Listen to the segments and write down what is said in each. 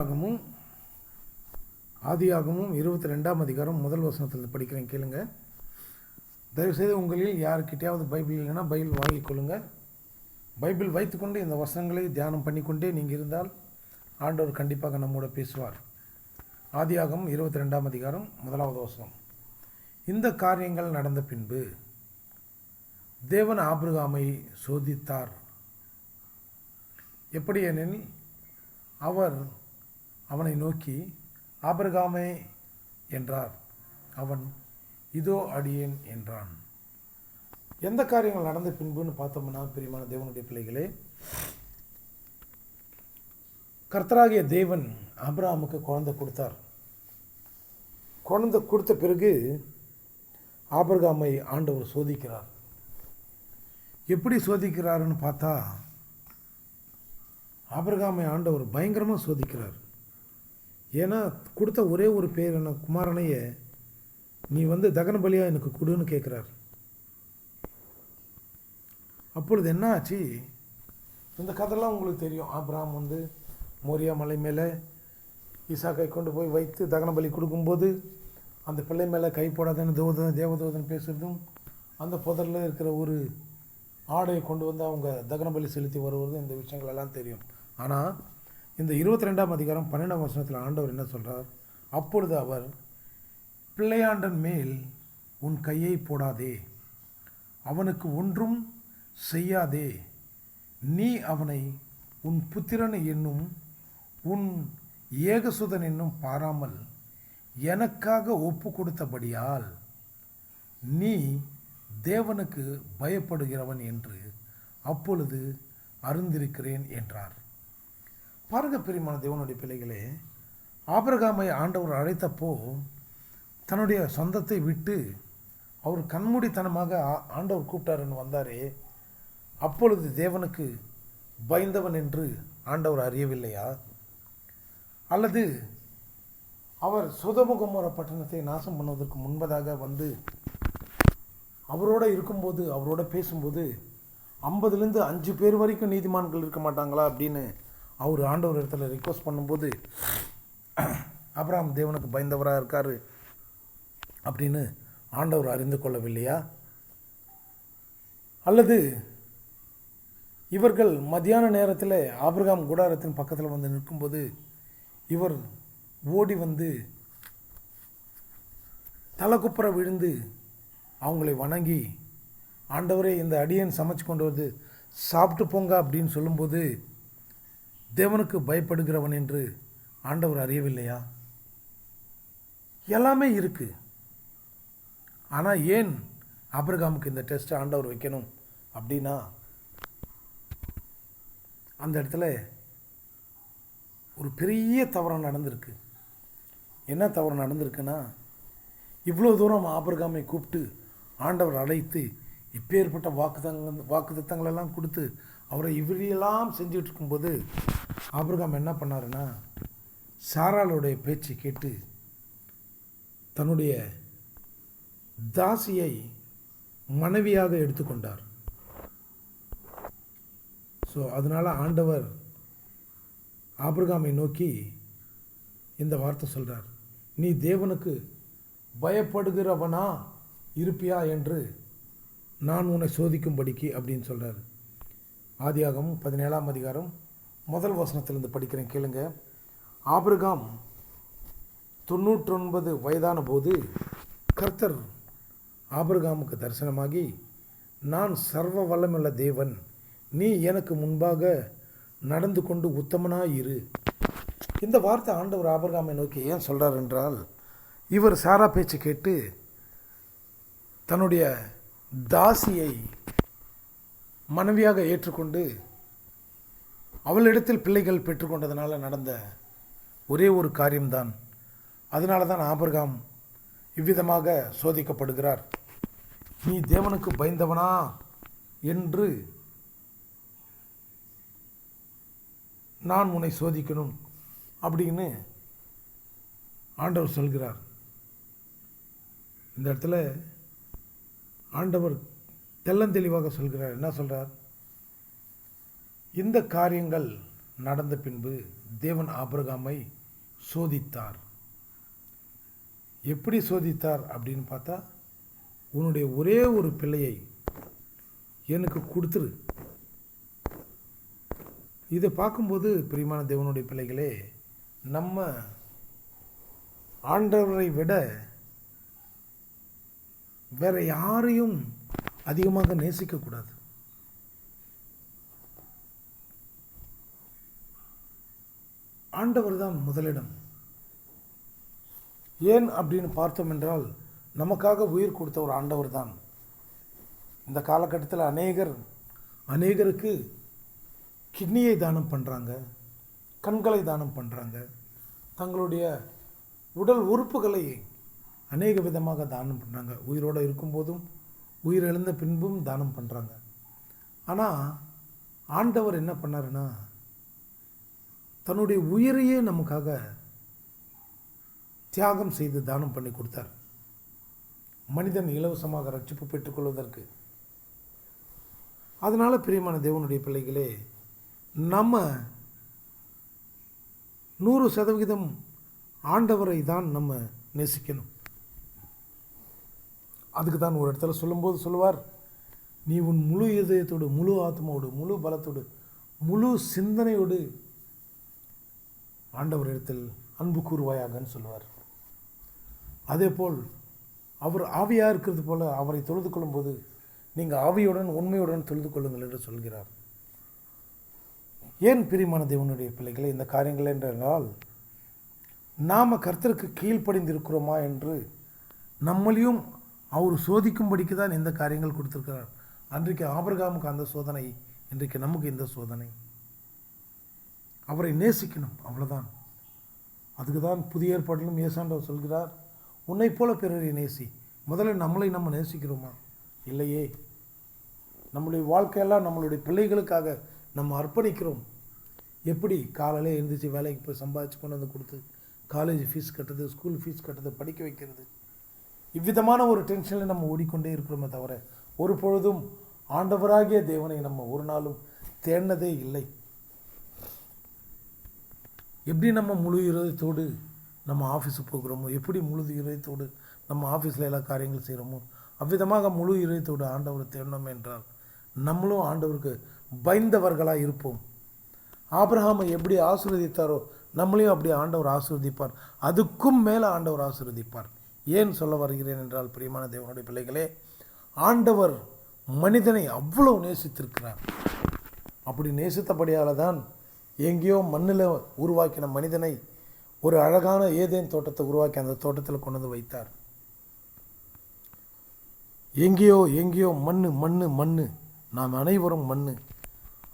ஆகமும் ஆதியாகமும் இருபத்தி ரெண்டாம் அதிகாரம் முதல் வசனத்தில் படிக்கிறேன் கேளுங்க. தயவுசெய்து உங்களில் யாருக்கிட்டையாவது பைபிள் இல்லைன்னா பைபிள் வாங்கி கொள்ளுங்க. பைபிள் வைத்துக்கொண்டு இந்த வசனங்களை தியானம் பண்ணிக்கொண்டே நீங்கள் இருந்தால் ஆண்டவர் கண்டிப்பாக நம்மோட பேசுவார். ஆதியாகம் இருபத்தி ரெண்டாம் அதிகாரம் முதலாவது வசனம். இந்த காரியங்கள் நடந்த பின்பு தேவன் ஆபிரகாமை சோதித்தார். எப்படி ஏனெனில் அவர் அவனை நோக்கி ஆபிரகாமே என்றார். அவன் இதோ அடியேன் என்றான். எந்த காரியங்கள் நடந்த பின்புன்னு பார்த்தோம்னா பிரியமான தேவனுடைய பிள்ளைகளே கர்த்தராகிய தேவன் ஆபிரகாமுக்கு குழந்தை கொடுத்தார். குழந்தை கொடுத்த பிறகு ஆபிரகாமை ஆண்டவர் சோதிக்கிறார். எப்படி சோதிக்கிறாருன்னு பார்த்தா ஆபிரகாமை ஆண்டவர் பயங்கரமாக சோதிக்கிறார். ஏன்னா கொடுத்த ஒரே ஒரு பேர் என்ன? குமாரனைய நீ வந்து தகன பலியாக எனக்கு கொடுன்னு கேட்குறார் அப்பொழுது என்ன ஆச்சு? இந்த கதைலாம் உங்களுக்கு தெரியும். ஆபிரகாம் வந்து மோரியா மலை மேலே ஈசாக்கை கொண்டு போய் வைத்து தகன பலி கொடுக்கும்போது அந்த பிள்ளை மேலே கை போடாதன்னு தேவதன் தேவதூதன் பேசுறதும் அந்த புதரில் இருக்கிற ஒரு ஆடையை கொண்டு வந்து அவங்க தகன பலி செலுத்தி வருவதும் இந்த விஷயங்கள் எல்லாம் தெரியும். ஆனால் இந்த இருபத்தி ரெண்டாம் அதிகாரம் பன்னெண்டாம் வருஷத்தில் ஆண்டவர் என்ன சொல்கிறார் அப்பொழுது அவர் பிள்ளையாண்டன் மேல் உன் கையை போடாதே. அவனுக்கு ஒன்றும் செய்யாதே. நீ அவனை உன் புத்திரன் என்னும் உன் ஏகசுதன் என்னும் பாராமல் எனக்காக ஒப்பு கொடுத்தபடியால் நீ தேவனுக்கு பயப்படுகிறவன் என்று அப்பொழுது அருந்திருக்கிறேன் என்றார். பாருங்க பிரியமான தேவனுடைய பிள்ளைகளே ஆபரகாமை ஆண்டவர் அழைத்தப்போ தன்னுடைய சொந்தத்தை விட்டு அவர் கண்மூடித்தனமாக ஆண்டவர் கூப்பிட்டாருன்னு வந்தாரே அப்பொழுது தேவனுக்கு பயந்தவன் என்று ஆண்டவர் அறியவில்லையா? அல்லது அவர் சுதமுகமோர பட்டணத்தை நாசம் பண்ணுவதற்கு முன்பதாக வந்து அவரோட இருக்கும்போது அவரோட பேசும்போது ஐம்பதுலேருந்து அஞ்சு பேர் வரைக்கும் நீதிமான்கள் இருக்க மாட்டாங்களா அப்படின்னு அவர் ஆண்டவர் இடத்துல ரிக்வஸ்ட் பண்ணும்போது அப்ராம் தேவனுக்கு பயந்தவராக இருக்கார் அப்படின்னு ஆண்டவர் அறிந்து கொள்ளவில்லையா? அல்லது இவர்கள் மத்தியான நேரத்தில் ஆபிரகாம் கூடாரத்தின் பக்கத்தில் வந்து நிற்கும்போது இவர் ஓடி வந்து தலைக்குப்புற விழுந்து அவங்களை வணங்கி ஆண்டவரே இந்த அடியன் சமைச்சு கொண்டு வந்து சாப்பிட்டு போங்க அப்படின்னு சொல்லும்போது தேவனுக்கு பயப்படுகிறவன் என்று ஆண்டவர் அறியவில்லையா? எல்லாமே இருக்கு. ஆனால் ஏன் ஆபிரகாமுக்கு இந்த டெஸ்ட் ஆண்டவர் வைக்கணும் அப்படின்னா அந்த இடத்துல ஒரு பெரிய தவறு நடந்திருக்கு. என்ன தவறு நடந்திருக்குன்னா இவ்வளோ தூரம் ஆபிரகாமை கூப்பிட்டு ஆண்டவர் அழைத்து இப்பேற்பட்ட வாக்குதங்க வாக்குத்தத்தங்களெல்லாம் கொடுத்து அவரை இவரையெல்லாம் செஞ்சுட்டு இருக்கும்போது ஆபிரகாம் என்ன பண்ணாருன்னா சாராளுடைய பேச்சு கேட்டு தன்னுடைய தாசியை மனைவியாக எடுத்துக்கொண்டார். ஸோ அதனால் ஆண்டவர் ஆபிரகாமை நோக்கி இந்த வார்த்தை சொல்கிறார் நீ தேவனுக்கு பயப்படுகிறவனா இருப்பியா என்று நான் உன்னை சோதிக்கும்படிக்கு அப்படின்னு சொல்கிறார் ஆதியாகம் பதினேழாம் அதிகாரம் முதல் வசனத்திலிருந்து படிக்கிறேன் கேளுங்க. ஆபிரகாம் தொண்ணூற்றொன்பது வயதான போது கர்த்தர் ஆபிரகாமுக்கு தரிசனமாகி நான் சர்வ வல்லமுள்ள தேவன் நீ எனக்கு முன்பாக நடந்து கொண்டு உத்தமனாக இரு. இந்த வார்த்தை ஆண்டவர் ஆபிரகாமை நோக்கி ஏன் சொல்கிறார் என்றால் இவர் சாரா பேச்சு கேட்டு தன்னுடைய தாசியை மனைவியாக ஏற்றுக்கொண்டு அவளிடத்தில் பிள்ளைகள் பெற்றுக்கொண்டதுனால நடந்த ஒரே ஒரு காரியம்தான். அதனால தான் ஆபர்காம் இவ்விதமாக சோதிக்கப்படுகிறார். நீ தேவனுக்கு பயந்தவனா? என்று நான் உன்னை சோதிக்கணும் அப்படின்னு ஆண்டவர் சொல்கிறார். இந்த இடத்துல ஆண்டவர் தெள்ளந்தெளிவாக சொல்கிறார். என்ன சொல்கிறார் இந்த காரியங்கள் நடந்த பின்பு தேவன் ஆபிரகாமை சோதித்தார். எப்படி சோதித்தார் அப்படின்னு பார்த்தா உன்னுடைய ஒரே ஒரு பிள்ளையை எனக்கு கொடுத்துரு. இதை பார்க்கும்போது பிரியமான தேவனுடைய பிள்ளைகளே நம்ம ஆண்டவரை விட வேற யாரையும் அதிகமாக நேசிக்கக்கூடாது. ஆண்டவர் தான் முதலிடம். ஏன் அப்படின்னு பார்த்தோம் என்றால் நமக்காக உயிர் கொடுத்த ஒரு ஆண்டவர் தான் இந்த காலகட்டத்தில் அநேகர் அநேகருக்கு கிட்னியை தானம் பண்ணுறாங்க கண்களை தானம் பண்ணுறாங்க தங்களுடைய உடல் உறுப்புகளை அநேக விதமாக தானம் பண்ணுறாங்க உயிரோடு இருக்கும்போதும் உயிரிழந்த பின்பும் தானம் பண்ணுறாங்க ஆனால் ஆண்டவர் என்ன பண்ணாருன்னா தன்னுடைய உயிரையே நமக்காக தியாகம் செய்து தானம் பண்ணி கொடுத்தார். மனிதன் இலவசமாக ரட்சிப்பு பெற்றுக்கொள்வதற்கு அதனால் பிரியமான தேவனுடைய பிள்ளைகளே நம்ம நூறு சதவிகிதம் ஆண்டவரை தான் நம்ம நேசிக்கணும். அதுக்கு தான் ஒரு இடத்துல சொல்லும்போது சொல்லுவார் நீ உன் முழு இதயத்தோடு முழு ஆத்மாவோடு முழு பலத்தோடு முழு சிந்தனையோடு ஆண்டவர் இடத்தில் அன்பு கூறுவாயாகன்னு சொல்லுவார். அதேபோல் அவர் ஆவியாக இருக்கிறது போல அவரை தொழுது கொள்ளும்போது நீங்கள் ஆவியுடன் உண்மையுடன் தொழுது கொள்ளுங்கள் என்று சொல்கிறார். ஏன் பிரிமான தேவனுடைய பிள்ளைகளை இந்த காரியங்கள் என்றால் நாம் கர்த்தருக்கு கீழ்ப்படிந்திருக்கிறோமா என்று நம்மளையும் அவர் சோதிக்கும்படிக்கு தான் இந்த காரியங்கள் கொடுத்துருக்கிறார். அன்றைக்கு ஆபர்காமுக்கு அந்த சோதனை இன்றைக்கு நமக்கு இந்த சோதனை. அவரை நேசிக்கணும் அவ்வளோதான் அதுக்கு தான் புதிய ஏற்பாட்டிலும் ஏசாண்டவர் சொல்கிறார் உன்னை போல பிறரை நேசி முதல்ல நம்மளை நம்ம நேசிக்கிறோமா? இல்லையே. நம்மளுடைய வாழ்க்கையெல்லாம் நம்மளுடைய பிள்ளைகளுக்காக நம்ம அர்ப்பணிக்கிறோம். எப்படி? காலையில் எழுந்திரிச்சு வேலைக்கு போய் சம்பாதிச்சு கொண்டு வந்து கொடுத்து காலேஜ் ஃபீஸ் கட்டுறது ஸ்கூல் ஃபீஸ் கட்டுறது படிக்க வைக்கிறது. இவ்விதமான ஒரு டென்ஷனில் நம்ம ஓடிக்கொண்டே இருக்கிறோமே தவிர ஒரு பொழுதும் ஆண்டவராகிய தேவனை நம்ம ஒரு நாளும் தேடினதே இல்லை. எப்படி நம்ம முழு இருதயத்தோடு நம்ம ஆஃபீஸுக்கு போகிறோமோ எப்படி முழு இருதயத்தோடு நம்ம ஆஃபீஸில் எல்லா காரியங்களும் செய்கிறோமோ அவ்விதமாக முழு இருதயத்தோடு ஆண்டவரை தேடணும் என்றால் நம்மளும் ஆண்டவருக்கு பயந்தவர்களாக இருப்போம். ஆபிரகாமை எப்படி ஆசீர்வதித்தாரோ நம்மளையும் அப்படி ஆண்டவர் ஆசீர்வதிப்பார். அதுக்கும் மேலே ஆண்டவர் ஆசீர்வதிப்பார். ஏன் சொல்ல வருகிறேன் என்றால் பிரியமான தேவனுடைய பிள்ளைகளே ஆண்டவர் மனிதனை அவ்வளவு நேசித்திருக்கிறார். அப்படி நேசித்தபடியால் தான் எங்கேயோ மண்ணில் உருவாக்கின மனிதனை ஒரு அழகான ஏதேன் தோட்டத்தை உருவாக்கி அந்த தோட்டத்தில் கொண்டு வந்து வைத்தார். எங்கேயோ எங்கேயோ மண் மண் மண் நாம் அனைவரும் மண்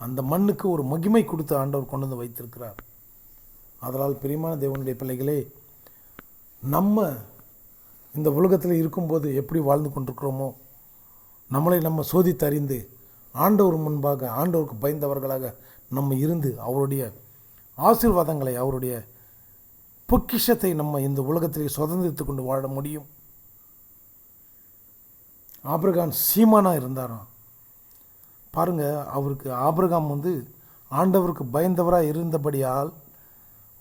அந்த மண்ணுக்கு ஒரு மகிமை கொடுத்து ஆண்டவர் கொண்டு வந்து வைத்திருக்கிறார். அதனால் பிரியமான தேவனுடைய பிள்ளைகளே நம்ம இந்த உலகத்தில் இருக்கும்போது எப்படி வாழ்ந்து கொண்டிருக்கிறோமோ நம்மளை நம்ம சோதித்து அறிந்து ஆண்டவர் முன்பாக ஆண்டவருக்கு பயந்தவர்களாக நம்ம இருந்து அவருடைய ஆசீர்வாதங்களை அவருடைய பொக்கிஷத்தை நம்ம இந்த உலகத்திலே சுதந்திரித்து கொண்டு வாழ முடியும்? ஆபிரகாம் சீமானாக இருந்தாராம். பாருங்க அவருக்கு ஆபிரகாம் வந்து ஆண்டவருக்கு பயந்தவராக இருந்தபடியால்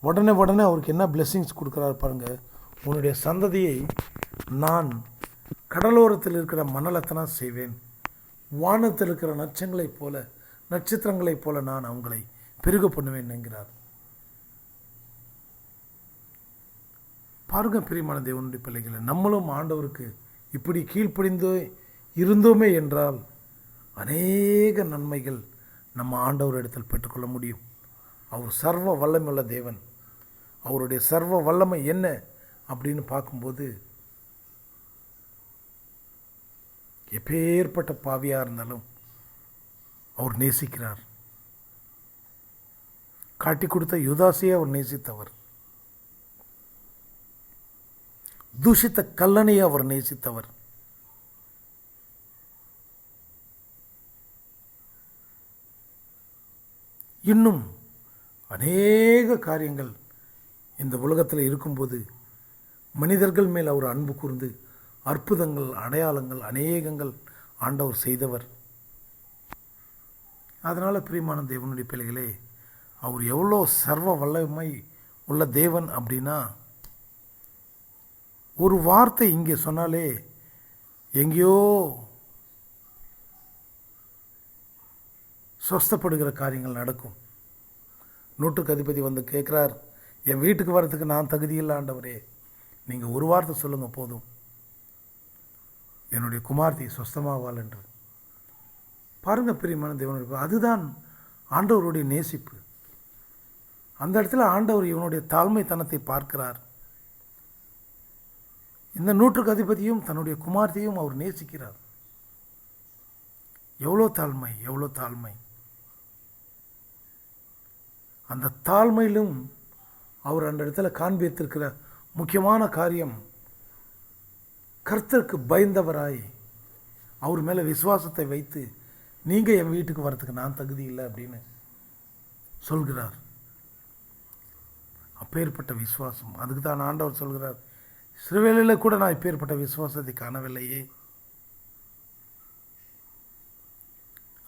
உடனே உடனே அவருக்கு என்ன பிளெஸ்ஸிங்ஸ் கொடுக்குறாரு பாருங்கள் உன்னுடைய சந்ததியை நான் கடலோரத்தில் இருக்கிற மணலத்தனா செய்வேன். வானத்தில் இருக்கிற நட்சங்களைப் போல நட்சத்திரங்களைப் போல நான் அவங்களை பெருக பண்ணுவேன் என்கிறார். பாருங்க பிரியமான தேவனுடைய பிள்ளைகளை நம்மளும் ஆண்டவருக்கு இப்படி கீழ்ப்படிந்தோ இருந்தோமே என்றால் அநேக நன்மைகள் நம்ம ஆண்டவர் இடத்தில் பெற்றுக்கொள்ள முடியும். அவர் சர்வ வல்லமையுள்ள தேவன். அவருடைய சர்வ வல்லமை என்ன அப்படின்னு பார்க்கும்போது எப்பேற்பட்ட பாவியாக இருந்தாலும் அவர் நேசிக்கிறார். காட்டி கொடுத்த யுதாசியை அவர் நேசித்தவர். தூஷித்த கல்லனையை அவர் நேசித்தவர். இன்னும் அநேக காரியங்கள் இந்த உலகத்தில் இருக்கும்போது மனிதர்கள் மேல் அவர் அன்பு கூர்ந்து அற்புதங்கள் அடையாளங்கள் அநேகங்கள் ஆண்டவர் செய்தவர். அதனால் பிரியமான தேவனுடைய பிள்ளைகளே அவர் எவ்வளோ சர்வ வல்லமை உள்ள தேவன் அப்படின்னா ஒரு வார்த்தை இங்கே சொன்னாலே எங்கேயோ சொஸ்தப்படுகிற காரியங்கள் நடக்கும். நூற்றுக்கு அதிபதி வந்து கேட்குறார் என் வீட்டுக்கு வர்றதுக்கு நான் தகுதியில்லை ஆண்டவரே. நீங்கள் ஒரு வார்த்தை சொல்லுங்கள் போதும். என்னுடைய குமார்த்தி சொஸ்தமாவாள் என்று பாருங்க பிரியமான தேவனுடைய அதுதான் ஆண்டவருடைய நேசிப்பு. அந்த இடத்துல ஆண்டவர் இவனுடைய தாழ்மைத்தனத்தை பார்க்கிறார். இந்த நூற்றுக்கு அதிபதியும் தன்னுடைய குமார்த்தியும் அவர் நேசிக்கிறார். எவ்வளோ தாழ்மை எவ்வளோ தாழ்மை. அந்த தாழ்மையிலும் அவர் அந்த இடத்துல காண்பித்திருக்கிற முக்கியமான காரியம் கர்த்தருக்கு பயந்தவராய் அவர் மேலே விசுவாசத்தை வைத்து நீங்கள் என் வீட்டுக்கு வரத்துக்கு நான் தகுதி இல்லை அப்படின்னு சொல்கிறார். அப்பேற்பட்ட விசுவாசம். அதுக்கு தான் ஆண்டவர் சொல்கிறார் சிறுவேலையில் கூட நான் இப்பேற்பட்ட விசுவாசத்தை காணவில்லையே.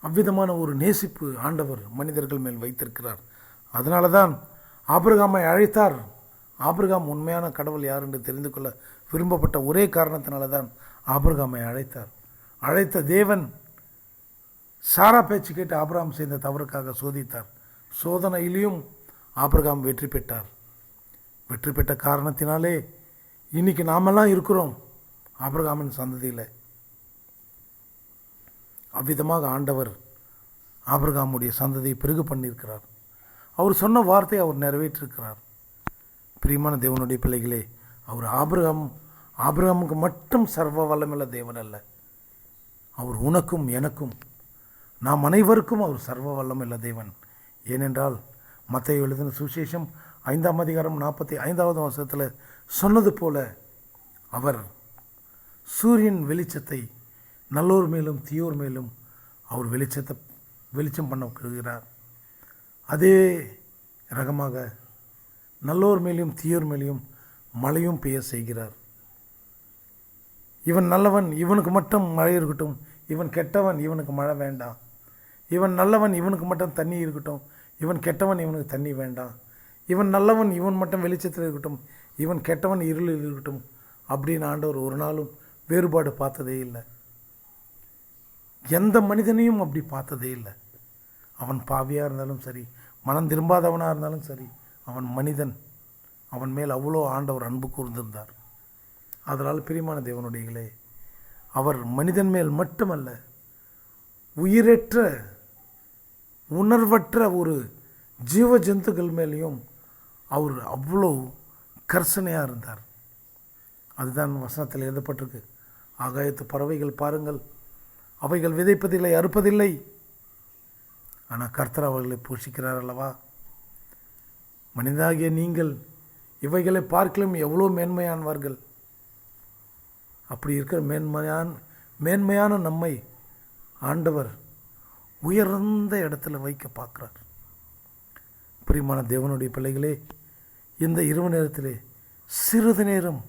அவ்விதமான ஒரு நேசிப்பு ஆண்டவர் மனிதர்கள் மேல் வைத்திருக்கிறார். அதனால தான் ஆபிரகாமை அழைத்தார். ஆபிரகாம் உண்மையான கடவுள் யார் என்று தெரிந்து கொள்ள விரும்பப்பட்ட ஒரே காரணத்தினால தான் ஆபிரகாமை அழைத்தார். அழைத்த தேவன் சாரா பேச்சு கேட்டு ஆபிரகாம் செய்த தவறுக்காக சோதித்தார். சோதனையிலையும் ஆபிரகாம் வெற்றி பெற்றார். வெற்றி பெற்ற காரணத்தினாலே இன்னைக்கு நாமெல்லாம் இருக்கிறோம். ஆபிரகாமின் சந்ததியில். அவ்விதமாக ஆண்டவர் ஆபிரகாமுடைய சந்ததியை பெருகு பண்ணியிருக்கிறார். அவர் சொன்ன வார்த்தையை அவர் நிறைவேற்றிருக்கிறார். பிரியமான தேவனுடைய பிள்ளைகளே அவர் ஆபிரகம் ஆபிரகாமுக்கு மட்டும் சர்வ வல்லமில்ல தேவன் அல்ல. அவர் உனக்கும் எனக்கும் நாம் அனைவருக்கும் அவர் சர்வ வல்லமில்ல தேவன். ஏனென்றால் மற்ற எழுதின சுவிசேஷம் ஐந்தாம் அதிகாரம் நாற்பத்தி ஐந்தாவது வருஷத்தில் சொன்னது போல அவர் சூரியன் வெளிச்சத்தை நல்லோர் மேலும் தீயோர் மேலும் அவர் வெளிச்சத்தை வெளிச்சம் பண்ண விடுகிறார். அதே ரகமாக நல்லோர் மேலேயும் தீயோர் மேலேயும் மழையும் பெய்ய செய்கிறார். இவன் நல்லவன் இவனுக்கு மட்டும் மழை இருக்கட்டும். இவன் கெட்டவன் இவனுக்கு மழை வேண்டாம். இவன் நல்லவன் இவனுக்கு மட்டும் தண்ணி இருக்கட்டும். இவன் கெட்டவன் இவனுக்கு தண்ணி வேண்டாம். இவன் நல்லவன் இவன் மட்டும் வெளிச்சத்தில் இருக்கட்டும். இவன் கெட்டவன் இருளில் இருக்கட்டும். அப்படின்னு ஆண்டவர் ஒரு நாளும் வேறுபாடு பார்த்ததே இல்லை. எந்த மனிதனையும் அப்படி பார்த்ததே இல்லை. அவன் பாவியாக இருந்தாலும் சரி மனம் திரும்பாதவனாக இருந்தாலும் சரி அவன் மனிதன். அவன் மேல் அவ்வளோ ஆண்டவர் அன்பு கூர்ந்திருந்தார். அதனால் பிரியமான தேவனுடையகளே அவர் மனிதன் மேல் மட்டுமல்ல உயிரற்ற உணர்வற்ற ஒரு ஜீவ ஜந்துக்கள் மேலேயும் அவர் அவ்வளோ கர்சனையாக இருந்தார். அதுதான் வசனத்தில் எழுதப்பட்டிருக்கு. ஆகாயத்து பறவைகள் பாருங்கள் அவைகள் விதைப்பதில்லை அறுப்பதில்லை. ஆனால் கர்த்தர் அவர்களை போஷிக்கிறார் அல்லவா? மனிதாகிய நீங்கள் இவைகளை பார்க்கலும் எவ்வளோ மேன்மையானவர்கள். அப்படி இருக்கிற மேன்மையான மேன்மையான நம்மை ஆண்டவர் உயர்ந்த இடத்துல வைக்க பார்க்குறார். பிரியமான தேவனுடைய பிள்ளைகளே இந்த இரவு நேரத்திலே சிறிது நேரம்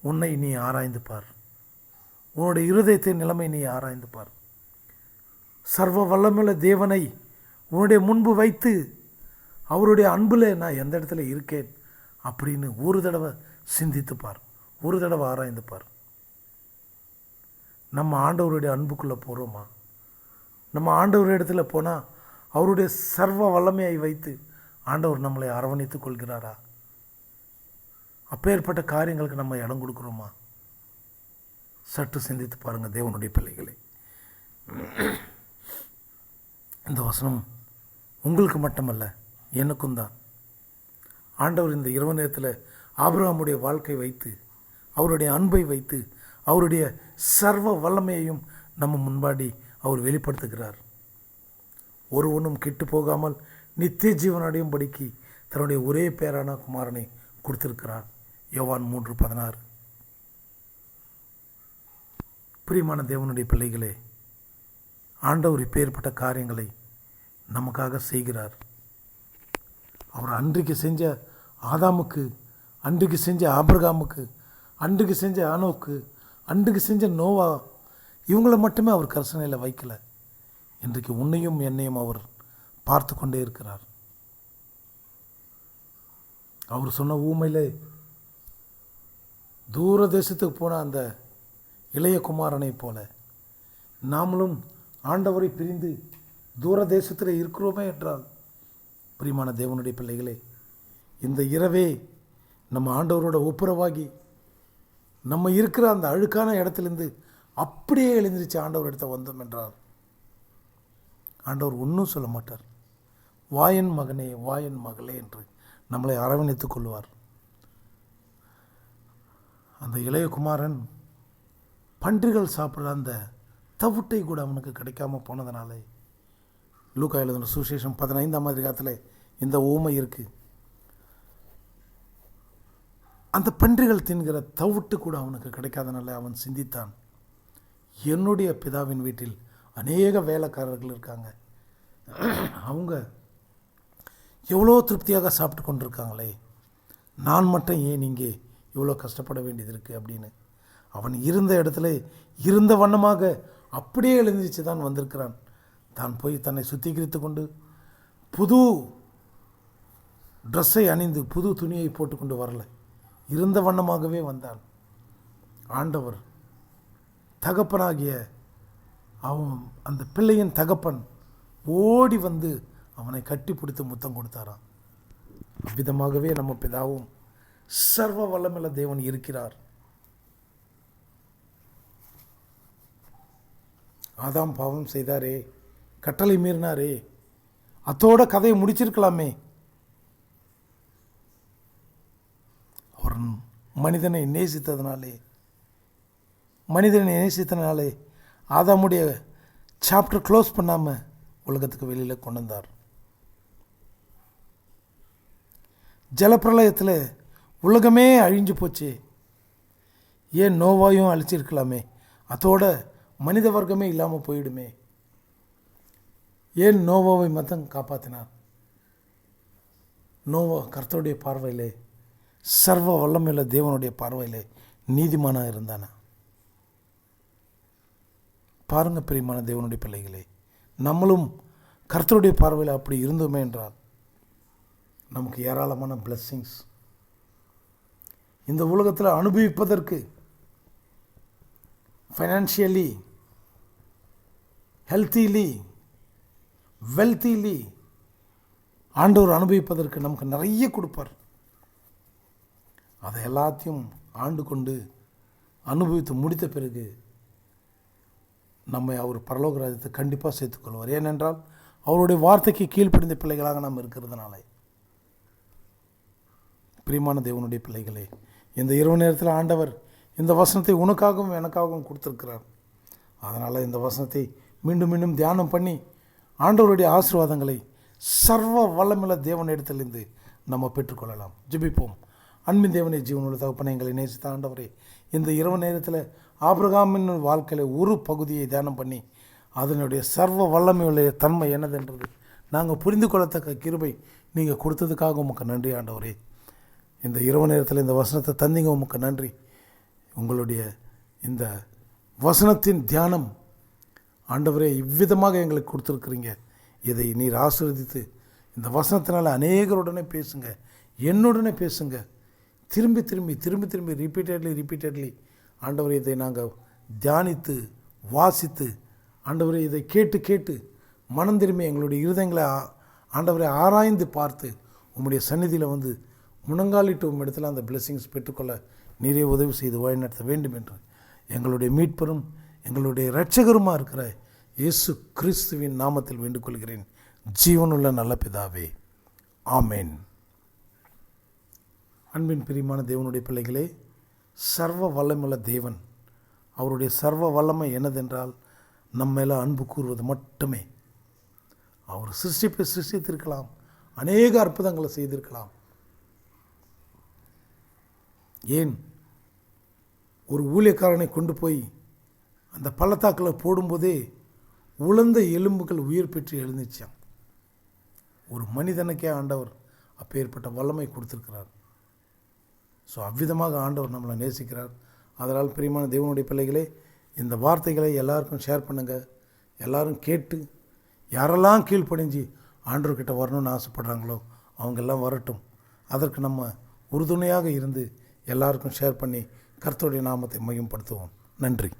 உன்னை நீ ஆராய்ந்து பார். உன்னுடைய இருதயத்தின் நிலைமை நீ ஆராய்ந்து பார். சர்வ வல்லமுள்ள தேவனை உன்னுடைய முன்பு வைத்து அவருடைய அன்பில் நான் எந்த இடத்துல இருக்கேன்? அப்படின்னு ஒரு தடவை சிந்தித்து பார் ஒரு தடவை ஆராய்ந்து பார் நம்ம ஆண்டவருடைய அன்புக்குள்ளே போகிறோமா நம்ம ஆண்டவர் இடத்துல போனால் அவருடைய சர்வ வல்லமையை வைத்து ஆண்டவர் நம்மளை அரவணைத்துக் கொள்கிறாரா? அப்பேற்பட்ட காரியங்களுக்கு நம்ம இடம் கொடுக்குறோமா? சற்று சிந்தித்து பாருங்கள் தேவனுடைய பிள்ளைகளை. இந்த வசனம் உங்களுக்கு மட்டுமல்ல எனக்கும் தான். ஆண்டவர் இந்த இரவு நேரத்தில் ஆபிரகாமுடைய வாழ்க்கை வைத்து அவருடைய அன்பை வைத்து அவருடைய சர்வ வல்லமையையும் நம்ம முன்பாடி அவர் வெளிப்படுத்துகிறார். ஒருவனும் கெட்டு போகாமல் நித்திய ஜீவனடையும் படிக்கு தன்னுடைய ஒரே பேரான குமாரனை கொடுத்திருக்கிறார். யோவான் மூன்று பதினாறு. பிரியமான தேவனுடைய பிள்ளைகளே ஆண்டவர் இப்பேற்பட்ட காரியங்களை நமக்காக செய்கிறார். அவர் அன்றைக்கு செஞ்ச ஆதாமுக்கு அன்றைக்கு செஞ்ச ஆபிரகாமுக்கு அன்றைக்கு செஞ்ச ஆனோக்கு அன்றைக்கு செஞ்ச நோவா இவங்கள மட்டுமே அவர் கர்சனையில் வைக்கலை. இன்றைக்கு உன்னையும் என்னையும் அவர் பார்த்து கொண்டே இருக்கிறார். அவர் சொன்ன ஊமையில் தூர தேசத்துக்கு போன அந்த இளைய குமாரனைப் போல நாமளும் ஆண்டவரை பிரிந்து தூர தேசத்தில் இருக்கிறோமே என்றால் பிரியமான தேவனுடைய பிள்ளைகளே இந்த இரவே நம்ம ஆண்டவரோட ஒப்புரவாகி நம்ம இருக்கிற அந்த அழுக்கான இடத்துலேருந்து அப்படியே எழுந்திருச்சு ஆண்டவர் இடத்த வந்தோம் என்றார். ஆண்டவர் ஒன்றும் சொல்ல மாட்டார். வாயன் மகனே வாயன் மகளே என்று நம்மளை அரவணைத்துக் கொள்வார். அந்த இளைய குமாரன் பன்றிகள் சாப்பிட்ற அந்த தவிட்டை கூட அவனுக்கு கிடைக்காம போனதுனால லூக்கா எழுதின சுசேஷம் பதினைந்தாம் அதிகாரத்தில் இந்த ஊமை இருக்குது அந்த பன்றிகள் தின்கிற தவிட்டு கூட அவனுக்கு கிடைக்காதனால அவன் சிந்தித்தான். என்னுடைய பிதாவின் வீட்டில் அநேக வேலைக்காரர்கள் இருக்காங்க. அவங்க எவ்வளோ திருப்தியாக சாப்பிட்டு கொண்டிருக்காங்களே. நான் மட்டும் ஏன் இங்கே இவ்வளோ கஷ்டப்பட வேண்டியது இருக்குது அப்படின்னு. அவன் இருந்த இடத்துல இருந்த வண்ணமாக அப்படியே எழுந்திரிச்சு தான் வந்திருக்கிறான். தான் போய் தன்னை சுத்திகரித்து கொண்டு புது ட்ரெஸ்ஸை அணிந்து புது துணியை போட்டுக்கொண்டு வரல. இருந்த வண்ணமாகவே வந்தான். ஆண்டவர் தகப்பனாகிய அவன் அந்த பிள்ளையின் தகப்பன் ஓடி வந்து அவனை கட்டி பிடித்து முத்தம் கொடுத்தாராம். அவ்விதமாகவே நம்ம பிதாவும் சர்வ வல்லமில்ல தேவன் இருக்கிறார். ஆதாம் பாவம் செய்தாரே கட்டளை மீறினாரே. அத்தோட கதையை முடிச்சிருக்கலாமே அவர் மனிதனை நேசித்ததுனாலே மனிதனை நேசித்தனாலே ஆதாமுடைய சாப்டர் க்ளோஸ் பண்ணாமல் உலகத்துக்கு வெளியில் கொண்டு வந்தார் ஜலப்பிரளயத்தில் உலகமே அழிஞ்சு போச்சு. ஏன் நோவாயும் அழிச்சிருக்கலாமே? அதோட மனித வர்க்கமே இல்லாமல் போயிடுமே. ஏன் நோவாவை மத்தம் காப்பாற்றினார் நோவா கர்த்தருடைய பார்வையிலே சர்வ வல்லமையுள்ள தேவனுடைய பார்வையில் நீதிமானாக இருந்தானா? பாருங்க பிரியமான தேவனுடைய பிள்ளைகளே நம்மளும் கர்த்தருடைய பார்வையில் அப்படி இருந்தோமே என்றால் நமக்கு ஏராளமான பிளஸ்ஸிங்ஸ் இந்த உலகத்தில் அனுபவிப்பதற்கு ஃபைனான்ஷியலி ஹெல்த்திலி வெல்த்திலி ஆண்டவர் அனுபவிப்பதற்கு நமக்கு நிறைய கொடுப்பார். அதை எல்லாத்தையும் ஆண்டு கொண்டு அனுபவித்து முடித்த பிறகு நம்மை அவர் பரலோக ராஜ்யத்தை கண்டிப்பாக சேர்த்துக்கொள்வார் ஏனென்றால் அவருடைய வார்த்தைக்கு கீழ்ப்படிந்த பிள்ளைகளாக நாம் இருக்கிறதுனால. பிரியமான தேவனுடைய பிள்ளைகளே இந்த இரவு நேரத்தில் ஆண்டவர் இந்த வசனத்தை உனக்காகவும் எனக்காகவும் கொடுத்துருக்கிறார். அதனால் இந்த வசனத்தை மீண்டும் மீண்டும் தியானம் பண்ணி ஆண்டவருடைய ஆசீர்வாதங்களை சர்வ வல்லமில்ல தேவனிடத்திலிருந்து நம்ம பெற்றுக்கொள்ளலாம். ஜெபிப்போம். அன்பின் தேவனை ஜீவனுள்ள தகப்பனை எங்களை நேசித்த ஆண்டவரே இந்த இரவு நேரத்தில் ஆபிரகாமின் வாழ்க்கையில் ஒரு பகுதியை தியானம் பண்ணி அதனுடைய சர்வ வல்லமையுடைய தன்மை என்னதென்றது நாங்கள் புரிந்து கொள்ளத்தக்க கிருபை நீங்கள் கொடுத்ததுக்காக உமக்கு நன்றி ஆண்டவரே. இந்த இரவு நேரத்தில் இந்த வசனத்தை தந்தீங்க உமக்கு நன்றி. உங்களுடைய இந்த வசனத்தின் தியானம் ஆண்டவரே இவ்விதமாக எங்களுக்கு கொடுத்துருக்குறீங்க. இதை நீர் ஆசீர்வதித்து இந்த வசனத்தினால் அநேகருடனே பேசுங்க என்னுடனே பேசுங்கள் திரும்பி திரும்பி திரும்பி திரும்பி ரிப்பீட்டட்லி ரிப்பீட்டட்லி ஆண்டவரை இதை நாங்கள் தியானித்து வாசித்து ஆண்டவரை இதை கேட்டு கேட்டு மனம் திரும்பி எங்களுடைய இருதயங்களை ஆண்டவரை ஆராய்ந்து பார்த்து உம்முடைய சந்நிதியில் வந்து முழங்காலிட்டு உம் இடத்துல அந்த பிளெஸ்ஸிங்ஸ் பெற்றுக்கொள்ள நீரே உதவி செய்து வழிநடத்த வேண்டும் என்று எங்களுடைய மீட்பரும் எங்களுடைய இரட்சகருமாக இருக்கிற இயேசு கிறிஸ்துவின் நாமத்தில் வேண்டுகொள்கிறேன். ஜீவனுள்ள நல்ல பிதாவே. ஆமேன். அன்பின் பிரியமான தேவனுடைய பிள்ளைகளே சர்வ வல்லமுள்ள தேவன். அவருடைய சர்வ வல்லமை என்னதென்றால் நம்ம எல்லாம் அன்பு கூறுவது மட்டுமே. அவர் சிருஷ்டிப்பை சிருஷ்டித்திருக்கலாம் அநேக அற்புதங்களை செய்திருக்கலாம். ஏன்? ஒரு ஊழியக்காரனை கொண்டு போய் அந்த பள்ளத்தாக்கில் போடும்போதே உழந்த எலும்புகள் உயிர் பெற்று எழுந்துச்சான் ஒரு மனிதனுக்கே ஆண்டவர் அப்பேற்பட்ட வல்லமை கொடுத்துருக்கிறார். ஸோ அவ்விதமாக ஆண்டவர் நம்மளை நேசிக்கிறார். அதனால் பிரியமான தேவனுடைய பிள்ளைகளே இந்த வார்த்தைகளை எல்லாருக்கும் ஷேர் பண்ணுங்கள் எல்லாரும் கேட்டு யாரெல்லாம் கீழ்ப்படிஞ்சு ஆண்டவர்கிட்ட வரணும்னு ஆசைப்படுறாங்களோ அவங்கெல்லாம் வரட்டும். அதற்கு நம்ம உறுதுணையாக இருந்து எல்லாருக்கும் ஷேர் பண்ணி கர்த்தருடைய நாமத்தை மையப்படுத்துவோம். நன்றி.